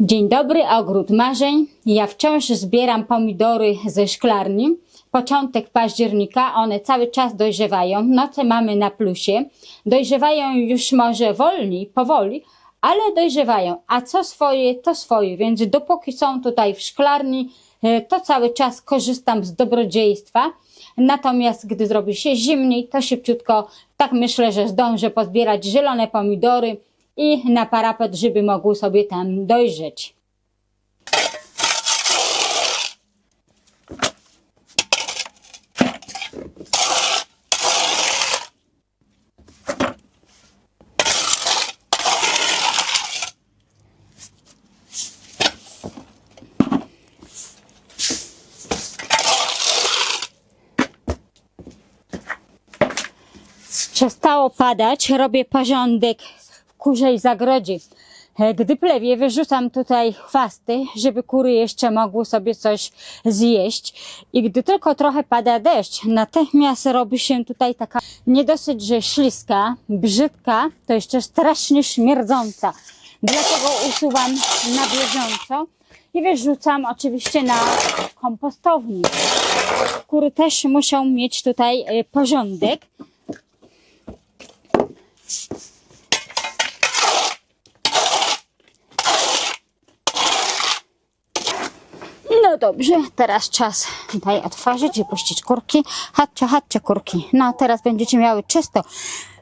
Dzień dobry, ogród marzeń. Ja wciąż zbieram pomidory ze szklarni. Początek października, one cały czas dojrzewają. Noce mamy na plusie. Dojrzewają już może wolniej, powoli, ale dojrzewają. A co swoje, to swoje. Więc dopóki są tutaj w szklarni, e, to cały czas korzystam z dobrodziejstwa. Natomiast gdy zrobi się zimniej, to szybciutko, tak myślę, że zdążę pozbierać zielone pomidory i na parapet, żeby mogły sobie tam dojrzeć. Przestało padać, robię porządek w kurzej zagrodzie. E, Gdy plewie, wyrzucam tutaj chwasty, żeby kury jeszcze mogły sobie coś zjeść. I gdy tylko trochę pada deszcz, natychmiast robi się tutaj taka nie dosyć, że śliska, brzydka, to jeszcze strasznie śmierdząca. Dlatego usuwam na bieżąco i wyrzucam oczywiście na kompostownik. Kury też muszą mieć tutaj e, porządek. Dobrze, teraz czas tutaj otworzyć i puścić kurki. Chodźcie, chodźcie kurki. No teraz będziecie miały czysto.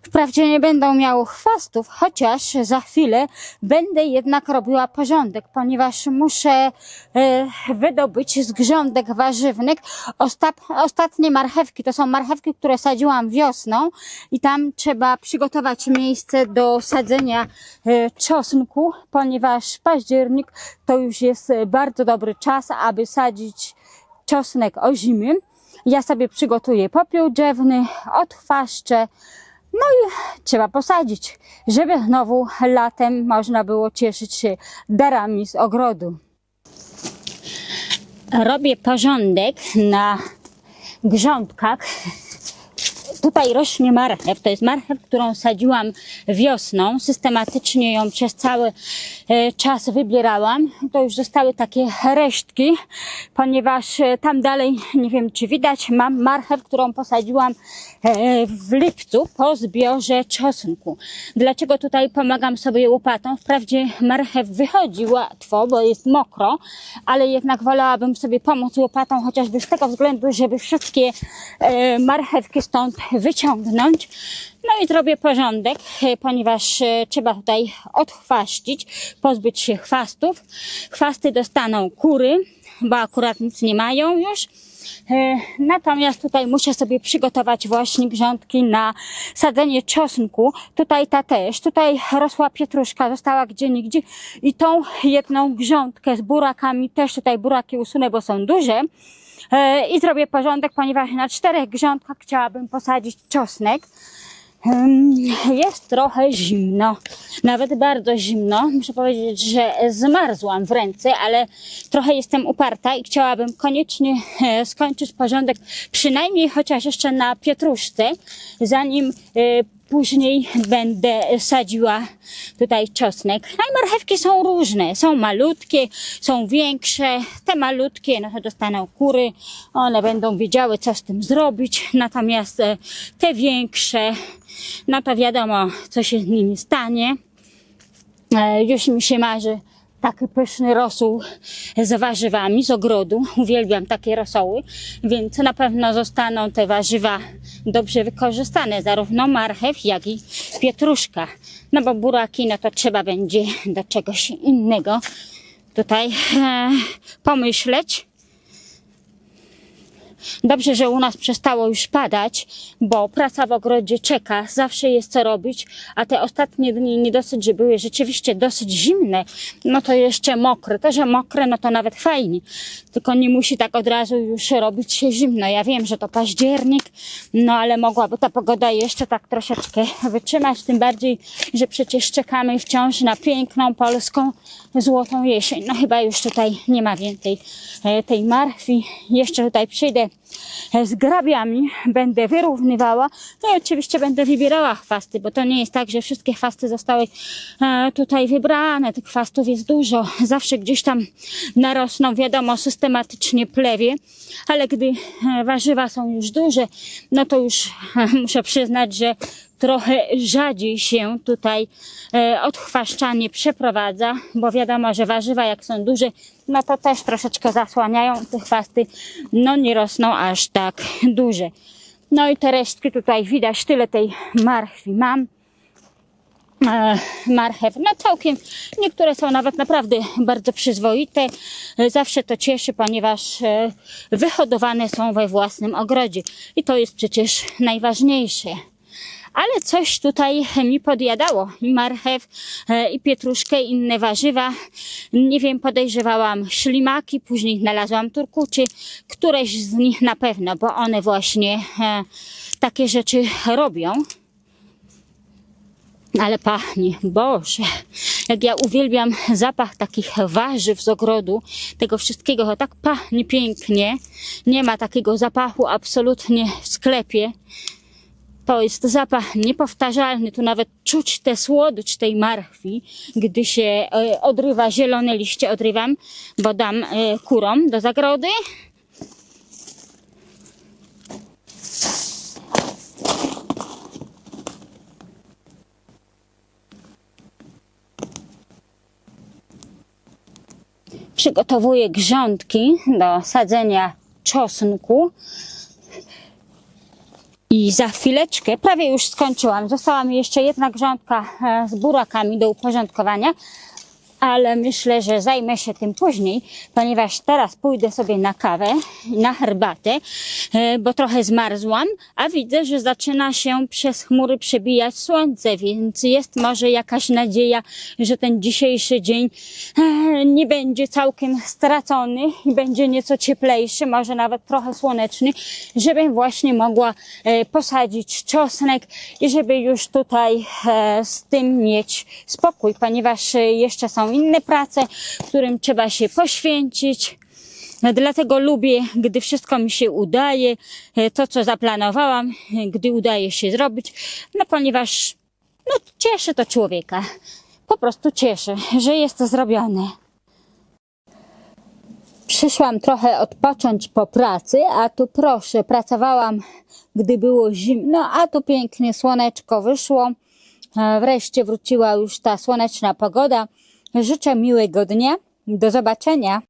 Wprawdzie nie będą miały chwastów, chociaż za chwilę będę jednak robiła porządek, ponieważ muszę e, wydobyć z grządek warzywnych ostat, ostatnie marchewki. To są marchewki, które sadziłam wiosną i tam trzeba przygotować miejsce do sadzenia e, czosnku, ponieważ październik to już jest bardzo dobry czas, aby sadzić czosnek o zimy. Ja sobie przygotuję popiół drzewny, odchwaszczę, no i trzeba posadzić, żeby znowu latem można było cieszyć się darami z ogrodu. Robię porządek na grządkach. Tutaj rośnie marchew. To jest marchew, którą sadziłam wiosną. Systematycznie ją przez cały e, czas wybierałam. To już zostały takie resztki, ponieważ e, tam dalej, nie wiem czy widać, mam marchew, którą posadziłam e, w lipcu po zbiorze czosnku. Dlaczego tutaj pomagam sobie łopatą? Wprawdzie marchew wychodzi łatwo, bo jest mokro, ale jednak wolałabym sobie pomóc łopatą, chociażby z tego względu, żeby wszystkie marchewki stąd wyciągnąć. No i zrobię porządek, e, ponieważ e, trzeba tutaj odchwaścić, pozbyć się chwastów. Chwasty dostaną kury, bo akurat nic nie mają już. E, Natomiast tutaj muszę sobie przygotować właśnie grządki na sadzenie czosnku. Tutaj ta też. Tutaj rosła pietruszka, została gdzie nigdzie. I tą jedną grządkę z burakami, też tutaj buraki usunę, bo są duże. E, I zrobię porządek, ponieważ na czterech grządkach chciałabym posadzić czosnek. Jest trochę zimno, nawet bardzo zimno. Muszę powiedzieć, że zmarzłam w ręce, ale trochę jestem uparta i chciałabym koniecznie e, skończyć porządek, przynajmniej chociaż jeszcze na pietruszce, zanim e, później będę sadziła tutaj czosnek. No i marchewki są różne, są malutkie, są większe. Te malutkie, no to dostaną kury, one będą wiedziały, co z tym zrobić. Natomiast e, te większe, no to wiadomo, co się z nimi stanie. E, Już mi się marzy taki pyszny rosół z warzywami z ogrodu. Uwielbiam takie rosoły, więc na pewno zostaną te warzywa dobrze wykorzystane, zarówno marchew, jak i pietruszka. No bo buraki, no to trzeba będzie do czegoś innego tutaj e, pomyśleć. Dobrze, że u nas przestało już padać, bo praca w ogrodzie czeka, zawsze jest co robić, a te ostatnie dni nie dosyć, że były rzeczywiście dosyć zimne, no to jeszcze mokre. To, że mokre, no to nawet fajnie, tylko nie musi tak od razu już robić się zimno. Ja wiem, że to październik, no ale mogłaby ta pogoda jeszcze tak troszeczkę wytrzymać, tym bardziej, że przecież czekamy wciąż na piękną polską złotą jesień. No chyba już tutaj nie ma więcej e, tej marchwi. Jeszcze tutaj przyjdę z grabiami, będę wyrównywała. No i oczywiście będę wybierała chwasty, bo to nie jest tak, że wszystkie chwasty zostały e, tutaj wybrane. Tych chwastów jest dużo. Zawsze gdzieś tam narosną, wiadomo, systematycznie plewie, ale gdy e, warzywa są już duże, no to już e, muszę przyznać, że trochę rzadziej się tutaj e, odchwaszczanie przeprowadza, bo wiadomo, że warzywa jak są duże, no to też troszeczkę zasłaniają te chwasty, no nie rosną aż tak duże. No i te resztki tutaj widać, tyle tej marchwi mam. E, marchew, no całkiem, niektóre są nawet naprawdę bardzo przyzwoite. E, Zawsze to cieszy, ponieważ wyhodowane są we własnym ogrodzie i to jest przecież najważniejsze ale coś tutaj mi podjadało. I marchew, e, i pietruszkę, i inne warzywa. Nie wiem, podejrzewałam ślimaki, później znalazłam turkuczy, któreś z nich na pewno, bo one właśnie e, takie rzeczy robią. Ale pachnie, Boże, jak ja uwielbiam zapach takich warzyw z ogrodu, tego wszystkiego, to tak pachnie pięknie. Nie ma takiego zapachu absolutnie w sklepie. To jest zapach niepowtarzalny. Tu nawet czuć tę słodycz tej marchwi, gdy się e, odrywa, zielone liście odrywam, bo dam e, kurom do zagrody. Przygotowuję grządki do sadzenia czosnku. I za chwileczkę, prawie już skończyłam. Została mi jeszcze jedna grządka e, z burakami do uporządkowania, ale myślę, że zajmę się tym później, ponieważ teraz pójdę sobie na kawę, na herbatę, e, bo trochę zmarzłam, a widzę, że zaczyna się przez chmury przebijać słońce, więc jest może jakaś nadzieja, że ten dzisiejszy dzień e, nie będzie całkiem stracony i będzie nieco cieplejszy, może nawet trochę słoneczny, żebym właśnie mogła e, posadzić czosnek i żeby już tutaj z tym mieć spokój, ponieważ jeszcze są inne prace, którym trzeba się poświęcić. Dlatego lubię, gdy wszystko mi się udaje, e, to co zaplanowałam, e, gdy udaje się zrobić, no ponieważ no, cieszy to człowieka. Po prostu cieszy, że jest to zrobione. Przyszłam trochę odpocząć po pracy, a tu proszę, pracowałam, gdy było zimno, a tu pięknie słoneczko wyszło. E, Wreszcie wróciła już ta słoneczna pogoda. Życzę miłego dnia. Do zobaczenia.